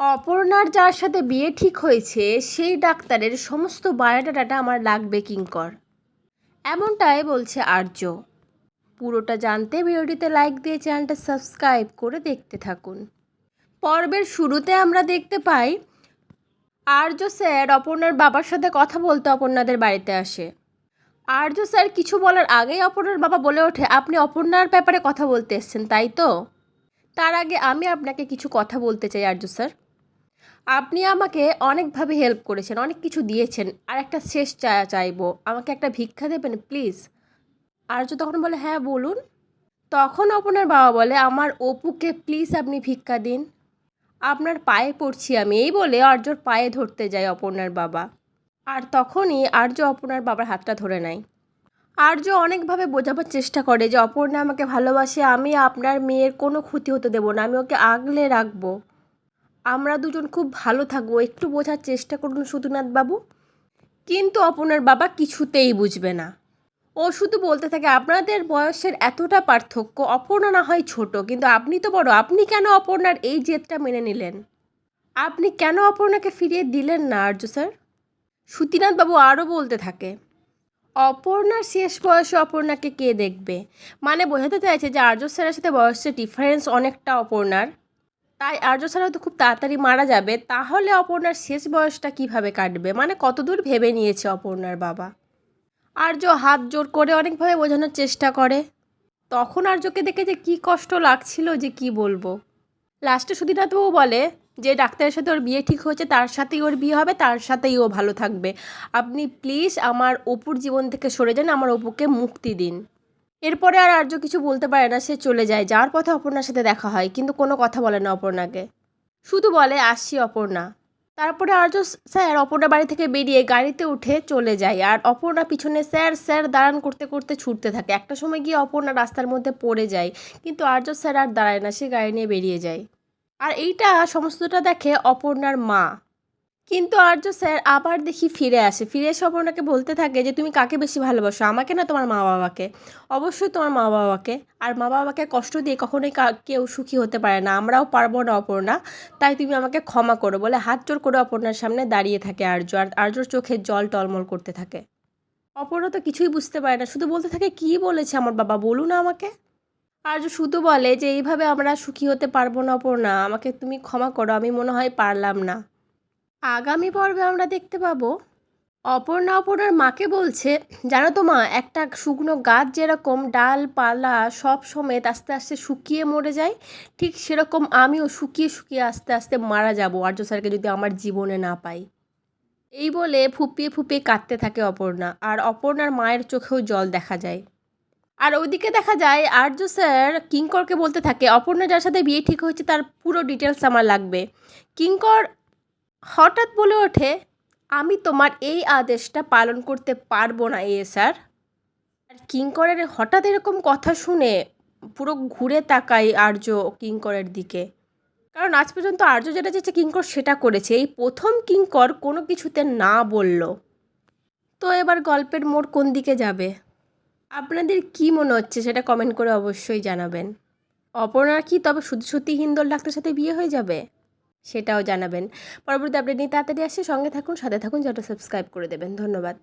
অপর্ণার যার সাথে বিয়ে ঠিক হয়েছে, সেই ডাক্তারের সমস্ত বায়োডাটাটা আমার লাগবে কিঙ্কর। এমনটাই বলছে আর্য। পুরোটা জানতে ভিডিওটিতে লাইক দিয়ে চ্যানেলটা সাবস্ক্রাইব করে দেখতে থাকুন। পর্বের শুরুতে আমরা দেখতে পাই, আর্য স্যার অপর্ণার বাবার সাথে কথা বলতে অপর্ণাদের বাড়িতে আসে। আর্য স্যার কিছু বলার আগেই অপর্ণার বাবা বলে ওঠে, আপনি অপর্ণার ব্যাপারে কথা বলতে এসছেন, তাই তো? তার আগে আমি আপনাকে কিছু কথা বলতে চাই, আর্য স্যার। আপনি আমাকে অনেকভাবে হেল্প করেছেন, অনেক কিছু দিয়েছেন, আর একটা শেষ চা, চাইব। আমাকে একটা ভিক্ষা দেবেন প্লিজ আর্য তখন বলে হ্যাঁ বলুন। তখন আপনার বাবা বলে, আমার অপুকে প্লিজ আপনি ভিক্ষা দিন। আপনার পায়ে পড়ছি আমি। এই বলে আর্যর পায়ে ধরতে যায় অপর্ণার বাবা। আর তখনই আর্য অপর্ণার বাবার হাতটা ধরে নেয়। আর্য অনেকভাবে বোঝাবার চেষ্টা করে যে, অপর্ণা আমাকে ভালোবাসে, আমি আপনার মেয়ের কোনো ক্ষতি হতে দেবো না, আমি ওকে আগলে রাখব। আমরা দুজন খুব ভালো থাকব, একটু বোঝার চেষ্টা করুন সুধুনাথ বাবু। কিন্তু অপর্ণার বাবা কিছুতেই বুঝবে না। ও শুধু বলতে থাকে, আপনাদের বয়সের এতটা পার্থক্য, অপর্ণা না হয় ছোট, কিন্তু আপনি তো বড়, আপনি কেন অপর্ণার এই জেদটা মেনে নিলেন? আপনি কেন অপর্ণাকে ফিরিয়ে দিলেন না, আর্য স্যার? বাবু আরও বলতে থাকে, অপর্ণার শেষ বয়সে অপর্ণাকে কে দেখবে? মানে বোঝাতে চাইছে যে, আর্য স্যারের সাথে বয়সের ডিফারেন্স অনেকটা অপর্ণার। তাই আর্য স্যার খুব তাড়াতাড়ি মারা যাবে। তাহলে অপর্ণার শেষ বয়সটা কীভাবে কাটবে? মানে কতদূর ভেবে নিয়েছে অপর্ণার বাবা? আর্য হাত জোর করে অনেকভাবে বোঝানোর চেষ্টা করে। তখন আর্যকে দেখে যে কী কষ্ট লাগছিল যে কি বলব। লাস্টে সুধীনাথবাবু বলে যে ডাক্তারের সাথে ওর বিয়ে ঠিক হয়েছে, তার সাথেই ওর বিয়ে হবে, তার সাথেই ও ভালো থাকবে। আপনি প্লিজ আমার অপুর জীবন থেকে সরে যান, আমার অপুকে মুক্তি দিন। এরপরে আর আর্য কিছু বলতে পারে না, সে চলে যায়। যাওয়ার পথে অপর্ণার সাথে দেখা হয়, কিন্তু কোনো কথা বলে না অপর্ণাকে। শুধু বলে, আসছি অপর্ণা। তারপরে আর্য, স্যার, অপর্ণা বাড়ি থেকে বেরিয়ে গাড়িতে উঠে চলে যায়। আর অপর্ণা পিছনে, স্যার স্যার, দাঁড়ান করতে করতে ছুটতে থাকে। একটা সময় গিয়ে অপর্ণা রাস্তার মধ্যে পড়ে যায়, কিন্তু আর্য, স্যার, আর দাঁড়ায় না, সে গাড়ি নিয়ে বেরিয়ে যায়। আর এইটা, সমস্তটা দেখে অপর্ণার মা কিন্তু আর্য স্যার আবার দেখি ফিরে আসে। ফিরে এসে অপর্ণাকে বলতে থাকে যে, তুমি কাকে বেশি ভালোবাসো, আমাকে না তোমার মা বাবাকে অবশ্যই তোমার মা বাবাকে আর মা বাবাকে কষ্ট দিয়ে কখনোই কেউ সুখী হতে পারে না। আমরাও পারব না অপর্ণা, তাই তুমি আমাকে ক্ষমা করো বলে হাত জোর করে অপর্ণার সামনে দাঁড়িয়ে থাকে আর্য। আর আর্যর চোখে জল টলমল করতে থাকে। অপর্ণা তো কিছুই বুঝতে পারে না, শুধু বলতে থাকে, কী বলেছে আমার বাবা, বলুন আমাকে? আর্য শুধু বলে যে, এইভাবে আমরা সুখী হতে পারব না অপর্ণা, আমাকে তুমি ক্ষমা করো, আমি মনে হয় পারলাম না। আগামী পর্বে আমরা দেখতে পাবো, অপর্ণা অপর্ণার মাকে বলছে, জানো তো মা, একটা শুকনো গাছ যেরকম ডাল, পালা, সব সমেত আস্তে আস্তে শুকিয়ে মরে যায়, ঠিক সেরকম আমিও শুকিয়ে শুকিয়ে আস্তে আস্তে মারা যাব, আর্য স্যারকে যদি আমার জীবনে না পাই। এই বলে ফুপিয়ে ফুপিয়ে কাঁদতে থাকে অপর্ণা, আর অপর্ণার মায়ের চোখেও জল দেখা যায়। আর ওইদিকে দেখা যায়, আর্য স্যার কিঙ্করকে বলতে থাকে, অপর্ণা যার সাথে বিয়ে ঠিক হয়েছে তার পুরো ডিটেলস আমার লাগবে। কিঙ্কর হঠাৎ বলে ওঠে, আমি তোমার এই আদেশটা পালন করতে পারব না, এ স্যার। আর কিঙ্করের হঠাৎ এরকম কথা শুনে পুরো ঘুরে তাকাই আর্য কিঙ্করের দিকে। কারণ আজ পর্যন্ত আর্য যেটা চেয়েছে কিঙ্কর সেটা করেছে। এই প্রথম কিঙ্কর কোনো কিছুতে না বলল। তো এবার গল্পের মোড় কোন দিকে যাবে? আপনাদের কি মনে হচ্ছে সেটা কমেন্ট করে অবশ্যই জানাবেন। অপর্ণার কি তবে শুধু সত্যি হিন্দল ডাক্তারের সাথে বিয়ে হয়ে যাবে? সেটাও জানাবেন। পরবর্তী আপডেট নিয়ে তাড়াতাড়ি আসছে। সঙ্গে থাকুন, সাথে থাকুন যেটা সাবস্ক্রাইব করে দেবেন। ধন্যবাদ।